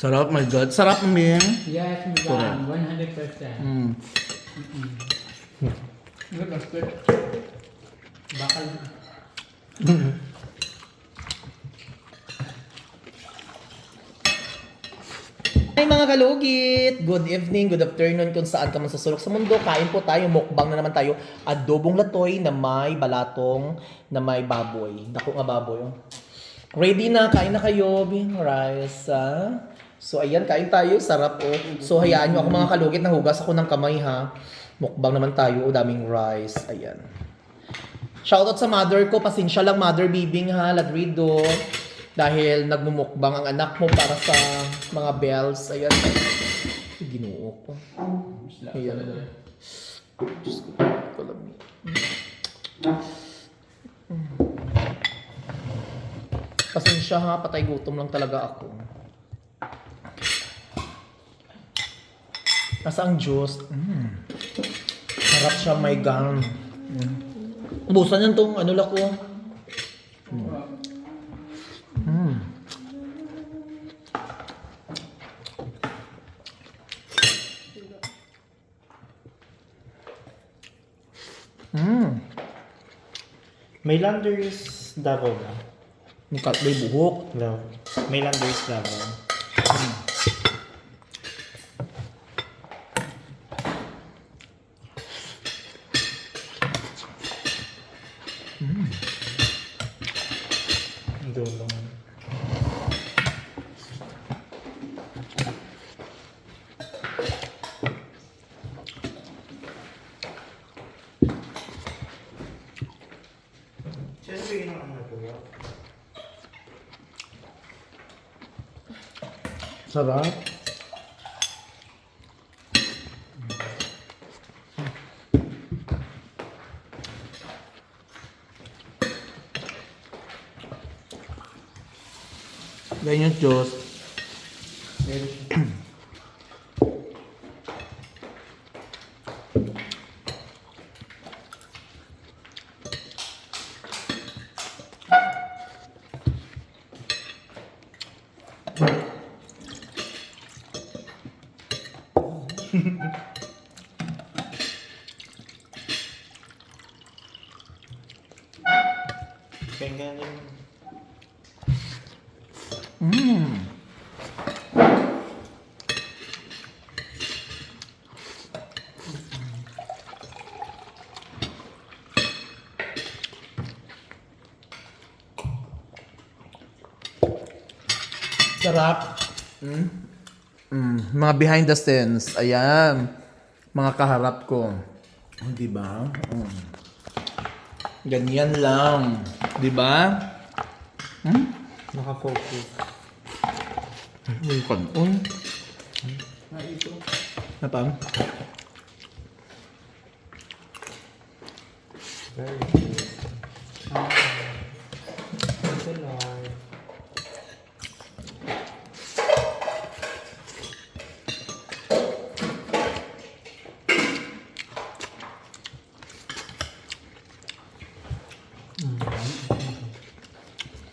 Sarap, my God. Sarap, Ming. Yes, Correct. Migan, 100%. Mm. Good, that's good. Bakal. Hi mga kalugit! Good evening, good afternoon kung saan ka man sa sulok sa mundo. Kain po tayo, mukbang na naman tayo. Adobong latoy na may balatong na may baboy. Dako nga baboy. oh. Ready na, kain na kayo. Bing rice, ah. So ayan, kain tayo. Sarap oh. So hayaan nyo ako mga kalugit, nahugas ako ng kamay ha. Mukbang naman tayo, oh, daming rice. Ayan. Shoutout sa mother ko. Pasensya lang, mother bibing ha, Ladrido. Dahil nagmumukbang ang anak mo para sa mga bells. Ayan. Ay, Ginoo ko. Ayan. Diyos ko. Kalami. Pasensya ha, patay gutom lang talaga ako. Nasa ang Diyos. Mm. Harap siya, my God. Mm. Ubusan yan tong ano lako. Mm. Mm. May Landers Davao ba? Mukat may buhok. No. May Landers Davao. Mm. Dulong. Siyempre yun ang ano ko. Sarap. Ganyan, Diyos. Mm. Sarap. Mm. Mm. Mga behind the scenes. Ayan. Mga kaharap ko. Oh, di ba? Mm. Ganyan lang. Di ba? Hmm? Nakafocus. mình quẩn ôi nó tắm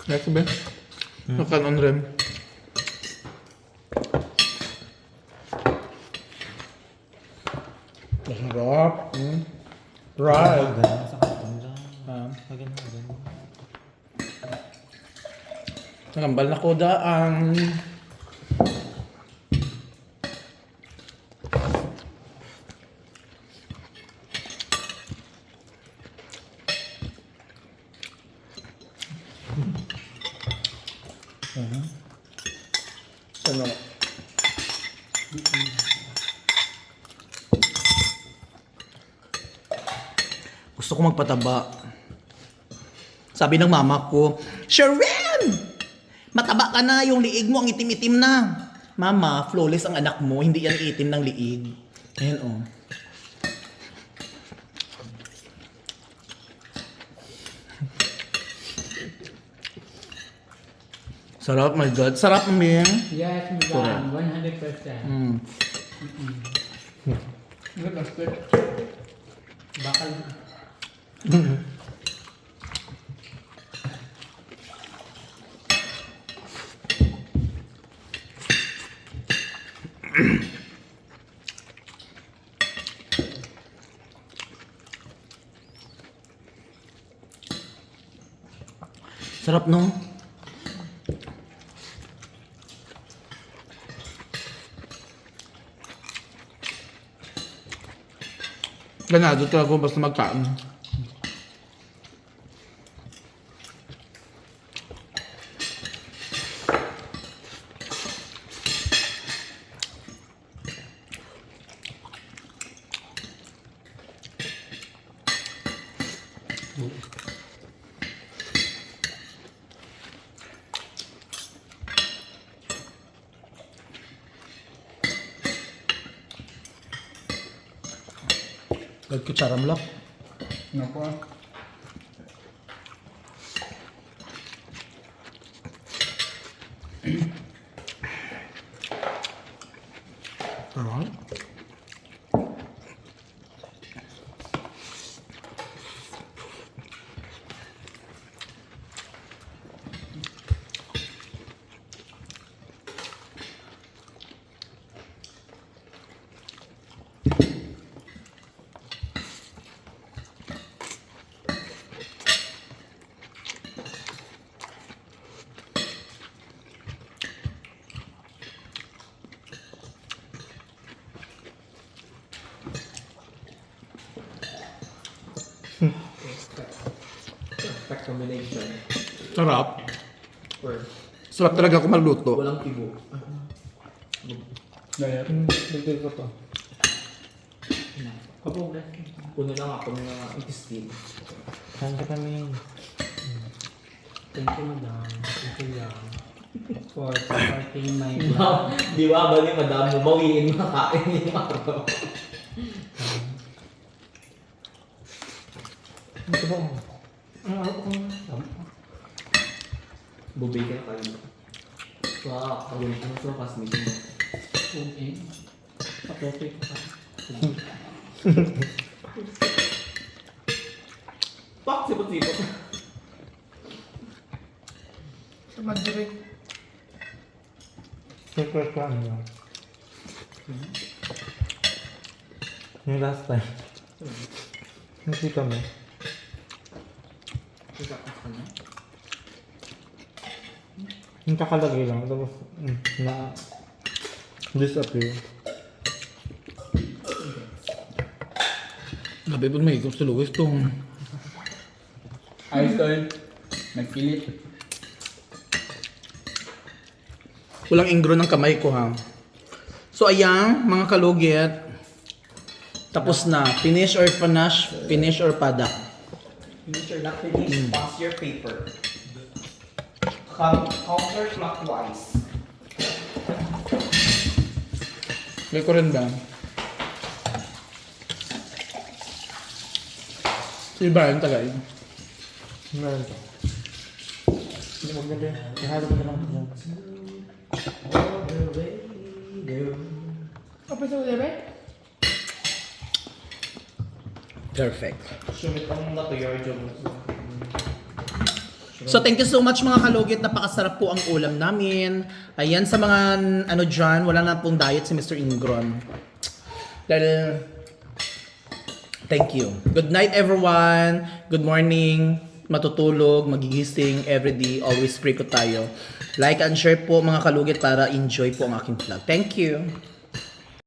Ja, sobie. Mm. No kanon rym. Ah. Maganda, maganda. Nakambal na ko daan. Ano? Gusto ko magpataba. Sabi ng mama ko, Sharon! Mataba ka na, yung liig mo ang itim-itim na. Mama, flawless ang anak mo, hindi yan itim ng liig. Ayan oh. Sarap, my God. Sarap, Ming. Yes. Migan, 100%. Mm. Good, that's good. Sarap no? Ganado talaga basta magkaan. Basta magkain. Nagkutsara mo lang. Naku ah. Alright. Perfect combination. Sarap. Or Sarap talaga kung magluto. walang tibo. Gaya. Dagdag ko to. Kapag puno lang ako ng mga intestine. Saan ka kami? Thank you, madam. Thank you, lang. For supporting my Wow, di ba ba ni madam mo bawiin makain yung araw? Ito ba? Ang ako ko nga. Bubay ka kayo. Wow, kagawin ano sa classmate mo? Kung eh. Patotoy ko pa. Pak, sipot-sipot. Mag-direct. Super fun yun. Yung last time. Hindi kami. Ikakas ka na? Yung kakalagay lang. Tapos, mm, na disappear. Labi po may sa Luis tong Ayos tol. Nagkilit. walang ingro ng kamay ko ha. So ayan, mga kalugit. Tapos na. Finish or panache, finish or pada. Your not finish, pass your paper. Count- Counterclockwise. May ko rin ba? Si Brian tagay. Meron to. Hindi mo ganda. Ihalo mo na lang. Apa sa ulit Perfect. Sumit ang natuyor dyan. So thank you so much mga kalugit. Napakasarap po ang ulam namin. Ayan sa mga ano dyan, wala na pong diet si Mr. Ingron. Dahil thank you. Good night everyone. Good morning. Matutulog, magigising everyday. Always pray ko tayo. Like and share po mga kalugit para enjoy po ang aking vlog. Thank you.